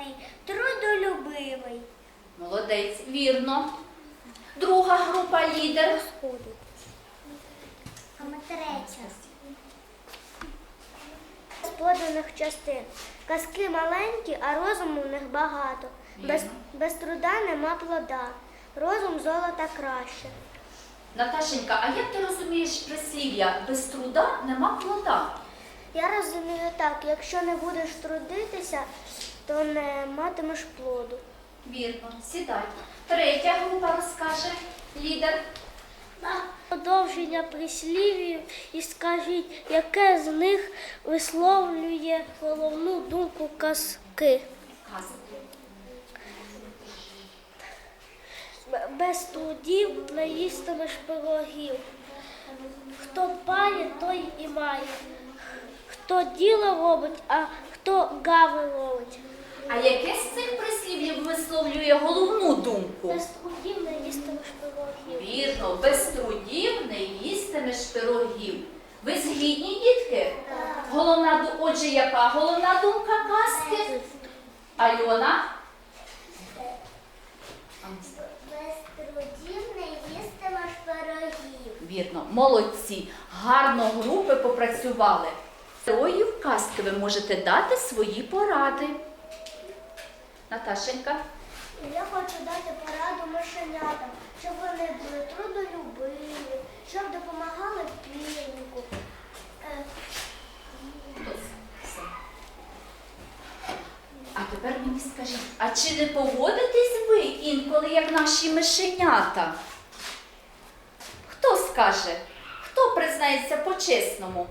гарний, трудолюбивий. Молодець, вірно. Друга група лідер. А ми третя. З поданих частин. Казки маленькі, а розуму в них багато. Без, без труда нема плода. Розум золота краще. Наташенька, а як ти розумієш прислів'я без труда нема плода? Я розумію так, якщо не будеш трудитися, то не матимеш плоду. Вірно, сідай. Третя група розкаже лідер. На Продовження прислів'їв і скажіть, яке з них висловлює головну думку казки. Казки. Без трудів не їстимеш пирогів. Хто дбає, той і має. Хто діло робить, а хто гави робить. А яке з цих прислів'їв висловлює головну думку? Без трудів не їстимеш пирогів. Вірно, без трудів не їстимеш пирогів. Ви згідні, дітки? Головна ду- отже, яка головна думка казки? Альона? Без трудів не їстимеш пирогів. Вірно, молодці. Гарно групи попрацювали. Героїв казки ви можете дати свої поради. Наташенька? Я хочу дати пораду мишенятам, щоб вони були трудолюбиві, щоб допомагали півнику. Е, А тепер мені скажіть, а чи не поводитесь ви інколи, як наші мишенята? Хто скаже? Хто признається по-чесному?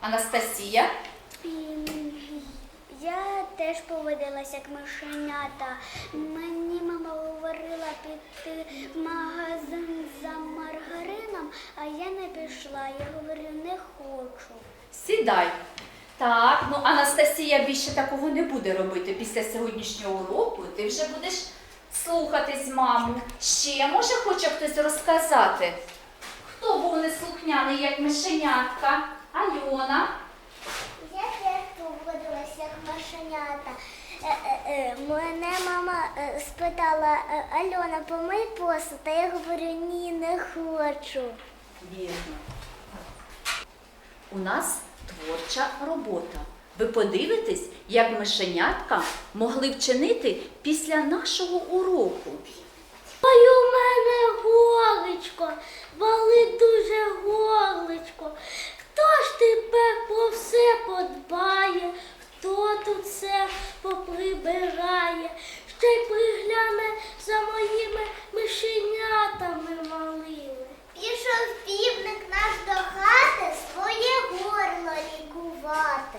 Анастасія? Теж поводилася як мишенята. Мені мама говорила піти в магазин за маргарином, а я не пішла. Я говорю, не хочу. Сідай. Так, ну Анастасія більше такого не буде робити після сьогоднішнього уроку. Ти вже будеш слухатись маму. Ще може хоче хтось розказати? Хто був неслухняний, як мишенятка? Альона. Я поводилася як мишенята. Е, Мене мама е, спитала, «Е, Альона, помий посуд, а я говорю, ні, не хочу. Вірно. У нас творча робота. Ви подивитесь, як мишенятка могли вчинити після нашого уроку. Ой, у мене горличко, болить дуже горличко. Хто ж тепер про все подбає, хто тут все поприбирає, ще й пригляне за моїми мишенятами малими. Пішов півник наш до хати своє горло лікувати.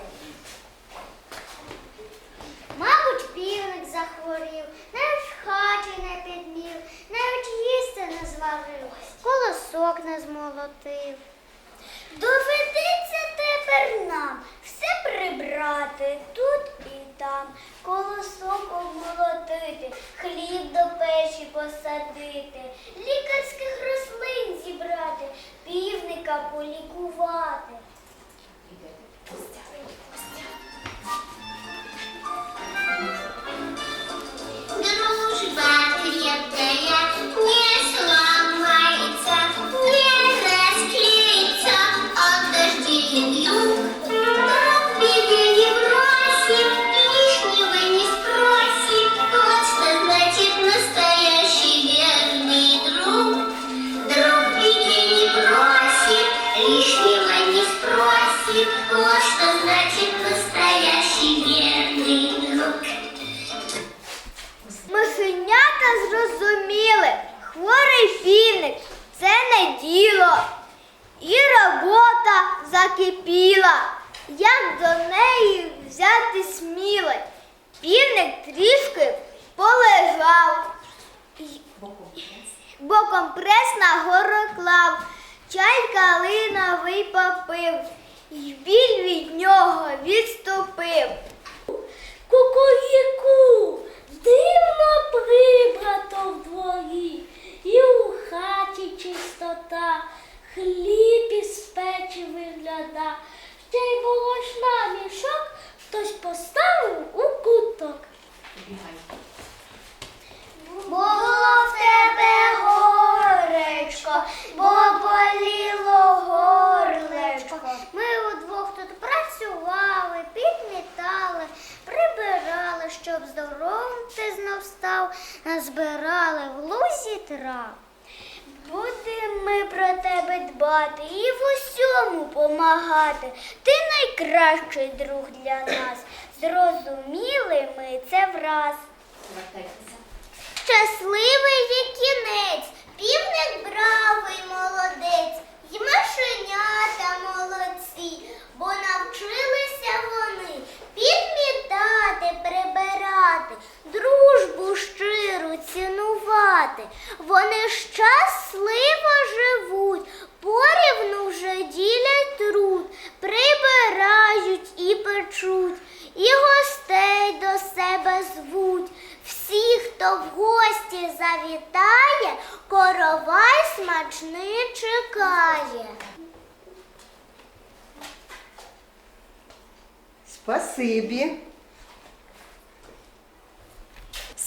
Мабуть, півник захворів, навіть хаті не підмів, навіть їсти не зварив, колосок не змолотив. Доведеться тепер нам все прибрати тут попив, і біль від нього відступив. Кукуріку, дивно прибрато в дворі, і у хаті чистота, хліб із печі вигляда, ще й волошна мішок хтось поставив ти знов став, назбирали в лузі трав. Будемо ми про тебе дбати і в усьому помагати. Ти найкращий друг для нас. Зрозуміли ми це враз. Щасливий є кінець, півник бравий молодець, і мишенята молодці, бо навчилися вони підмітати, прибирати, дружбу щиру цінувати. Вони щасливо живуть, порівну вже ділять труд, прибирають і печуть, і гостей до себе звуть. Всі, хто в гості завітає, коровай смачний чекає. Спасибі.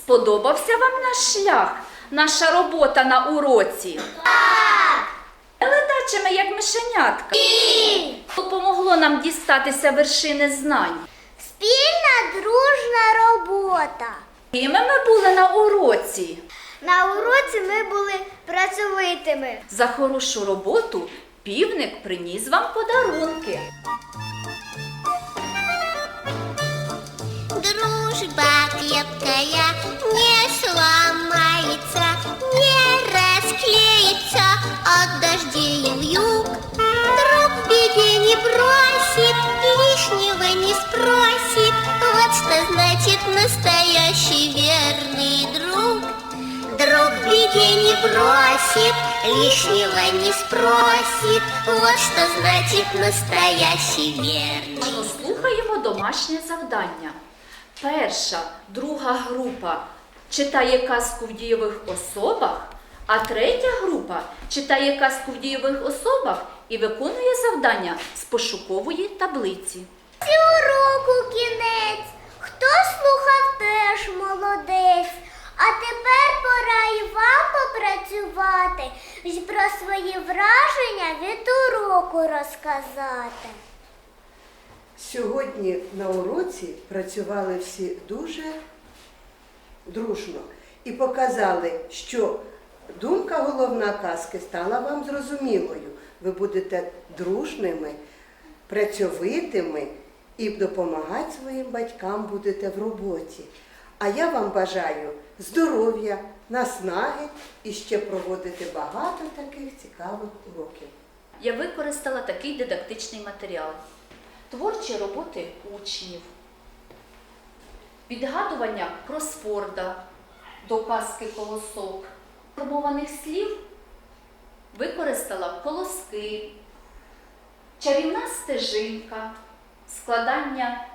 Сподобався вам наш шлях, наша робота на уроці? Так! Ледачими, як мишенятка. Допомогло нам дістатися вершини знань. Спільна дружна робота. Кими ми були на уроці? На уроці ми були працьовитими. За хорошу роботу півник приніс вам подарунки. Дружба лишнего не спросит. Вот что значит настоящий верный друг. Друг беде не бросит, лишнего не спросит. Вот что значит настоящий верный. Послухаємо домашнє завдання. Перша, друга група читає казку в дієвих особах, а третя група читає казку в дієвих особах і виконує завдання з пошукової таблиці. Уроку кінець. Хто слухав, теж молодець. А тепер пора і вам попрацювати і про свої враження від уроку розказати. Сьогодні на уроці працювали всі дуже дружно і показали, що думка головна казки стала вам зрозумілою. Ви будете дружними, працьовитими і допомагати своїм батькам будете в роботі. А я вам бажаю здоров'я, наснаги і ще проводити багато таких цікавих уроків. Я використала такий дидактичний матеріал. Творчі роботи учнів, відгадування кросфорда до казки колосок, формованих слів використала колоски, чарівна стежинка, складання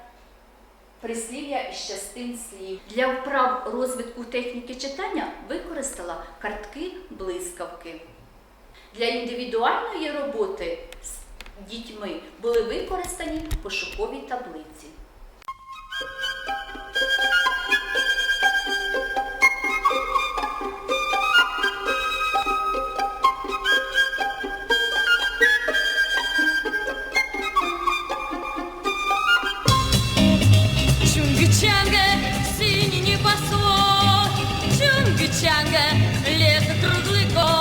прислів'я із частин слів. Для вправ розвитку техніки читання використала картки блискавки. Для індивідуальної роботи з дітьми були використані пошукові таблиці. Чунгчанга, синий небосвод, Чунгчанга, лето круглый год.